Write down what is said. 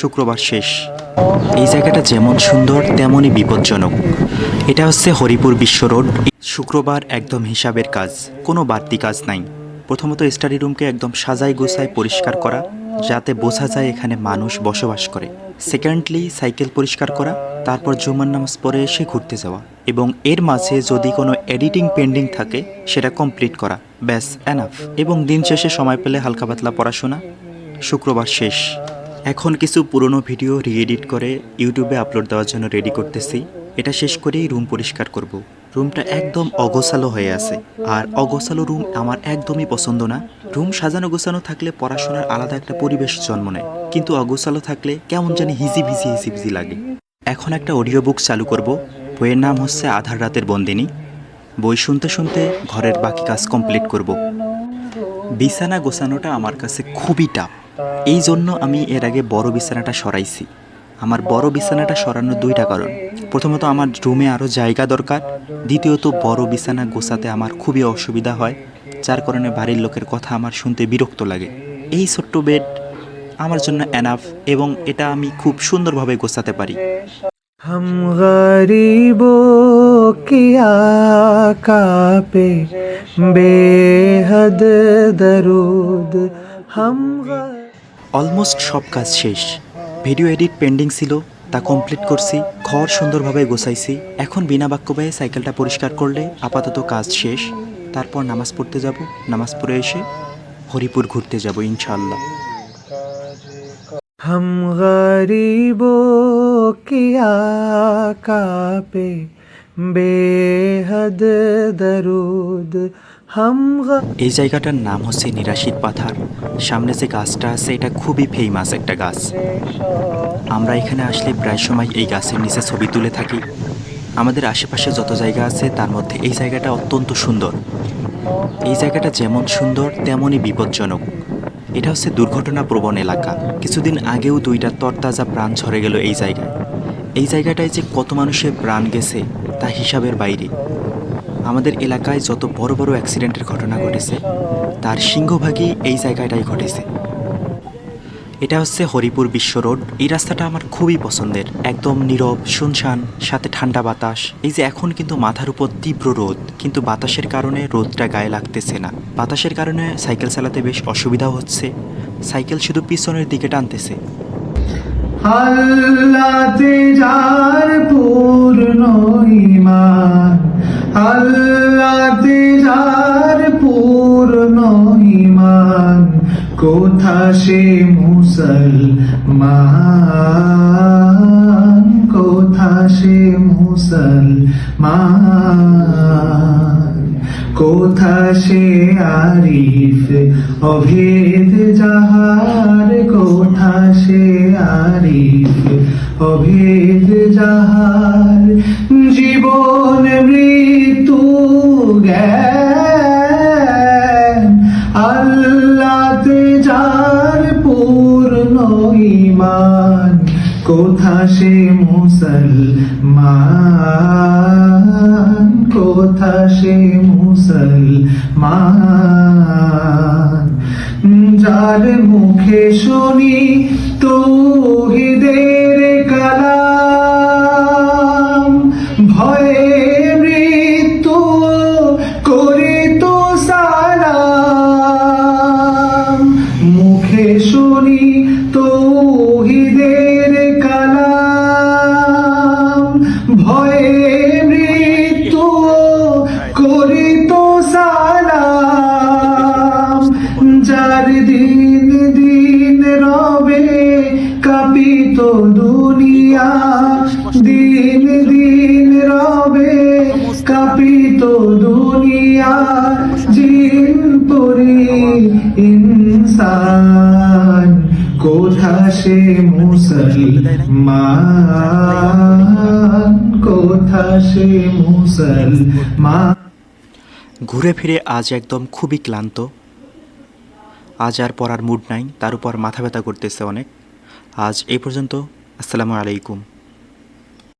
শুক্রবার শেষ। এই জায়গাটা যেমন সুন্দর, তেমনই বিপজ্জনক। এটা হচ্ছে হরিপুর বিশ্ব রোড। শুক্রবার একদম হিসাবের কাজ, কোনো বাড়তি কাজ নাই। প্রথমত স্টাডি রুমকে একদম সাজাই গোছায় পরিষ্কার করা, যাতে বোঝা যায় এখানে মানুষ বসবাস করে। সেকেন্ডলি সাইকেল পরিষ্কার করা, তারপর জুমার নামাজ পরে এসে ঘুরতে যাওয়া। এবং এর মাঝে যদি কোনো এডিটিং পেন্ডিং থাকে, সেটা কমপ্লিট করা। ব্যাস এনাফ এবং দিন শেষে সময় পেলে হালকা পাতলা পড়াশোনা। শুক্রবার শেষ। এখন কিছু পুরনো ভিডিও রিএডিট করে ইউটিউবে আপলোড দেওয়ার জন্য রেডি করতেছি। এটা শেষ করেই রুম পরিষ্কার করব। রুমটা একদম অগোছালো হয়ে আছে। আর অগোছালো রুম আমার একদমই পছন্দ না। রুম সাজানো গোছানো থাকলে পড়াশোনার আলাদা একটা পরিবেশ জন্ম নেয়। কিন্তু অগোছালো থাকলে কেমন জানি হিজি ভিজি হিজি ভিজি লাগে। এখন একটা অডিও বুক চালু করব। বইয়ের নাম হচ্ছে আধার রাতের বন্দিনী। বই শুনতে শুনতে ঘরের বাকি কাজ কমপ্লিট করব। বিছানা গোছানোটা আমার কাছে খুবই টাফ এই জন্য আমি এর আগে বড় বিছানাটা সরাইছি। আমার বড় বিছানাটা সরানোর দুইটা কারণ। প্রথমত, আমার রুমে আরও জায়গা দরকার। দ্বিতীয়ত, বড় বিছানা গোছাতে আমার খুবই অসুবিধা হয়। যার কারণে বাড়ির লোকের কথা আমার শুনতে বিরক্ত লাগে। এই ছোট্ট বেড আমার জন্য অ্যানাফ এবং এটা আমি খুব সুন্দরভাবে গোছাতে পারি। হম গরিবো কাপে বেহদ দরুদ, হম অলমোস্ট সব কাজ শেষ ভিডিও এডিট পেন্ডিং ছিল তা কমপ্লিট করছি ঘর সুন্দরভাবে গোছাইছি এখন বিনা বাক্য ব্যয়ে সাইকেলটা পরিষ্কার করলে আপাতত কাজ শেষ তারপর নামাজ পড়তে যাব নামাজ পড়ে এসে হরিপুর ঘুরতে যাব ইনশাআল্লাহ हम गरीबों की आका पे বেহদ দরুদ হাম এই জায়গাটার নাম হচ্ছে নিরাশিত পাথার। সামনে যে গাছটা আছে, এটা খুবই ফেমাস একটা গাছ। আমরা এখানে আসলে প্রায় সময় এই গাছের নিচে ছবি তুলে থাকি। আমাদের আশেপাশে যত জায়গা আছে, তার মধ্যে এই জায়গাটা অত্যন্ত সুন্দর। এই জায়গাটা যেমন সুন্দর, তেমনই বিপজ্জনক। এটা হচ্ছে দুর্ঘটনা প্রবণ এলাকা। কিছুদিন আগেও দুইটা তরতাজা প্রাণ ঝরে গেল এই জায়গায়। এই জায়গাটায় যে কত মানুষের প্রাণ গেছে তা হিসাবের বাইরে। আমাদের এলাকায় যত বড় বড় অ্যাক্সিডেন্টের ঘটনা ঘটেছে, তার সিংহভাগই এই জায়গাটাই ঘটেছে। এটা হচ্ছে হরিপুর বিশ্ব রোড। এই রাস্তাটা আমার খুবই পছন্দের। একদম নীরব, শুনশান, সাথে ঠান্ডা বাতাস। এই যে এখন কিন্তু মাথার উপর তীব্র রোদ, কিন্তু বাতাসের কারণে রোদটা গায়ে লাগতেছে না। বাতাসের কারণে সাইকেল চালাতে বেশ অসুবিধাও হচ্ছে। সাইকেল শুধু পিছনের দিকে টানতেছে। আল্লাতে যার পূর্ণ ইমান আল্লাতে যার পূর্ণ ইমান কোথা সে মুসলমান কোথা সে মুসলমান? কোথা সে আরিফ? অভেদ যাহার কোথা সে আরিফ? অভেদ যাহার জীবন মৃত্যু যার পূর্ণ ইমান কোথা সে মুসলমান? কোথা সে মুসলমান। যার মুখে শুনি তৌহিদের কালাম, ভয়ে মৃত্যু করে তো সালাম। মুখে শুনি তৌহিদের কালাম, ভয়ে দুনিয়া ইনসান, কোথা সে মুসলমান? কোথা সে মুসলমান? ঘুরে ফিরে আজ একদম খুবই ক্লান্ত। আজ আর পড়ার মুড নাই, তার উপর মাথা ব্যথা করতেছে অনেক। আজ এই পর্যন্ত, আসসালামু আলাইকুম।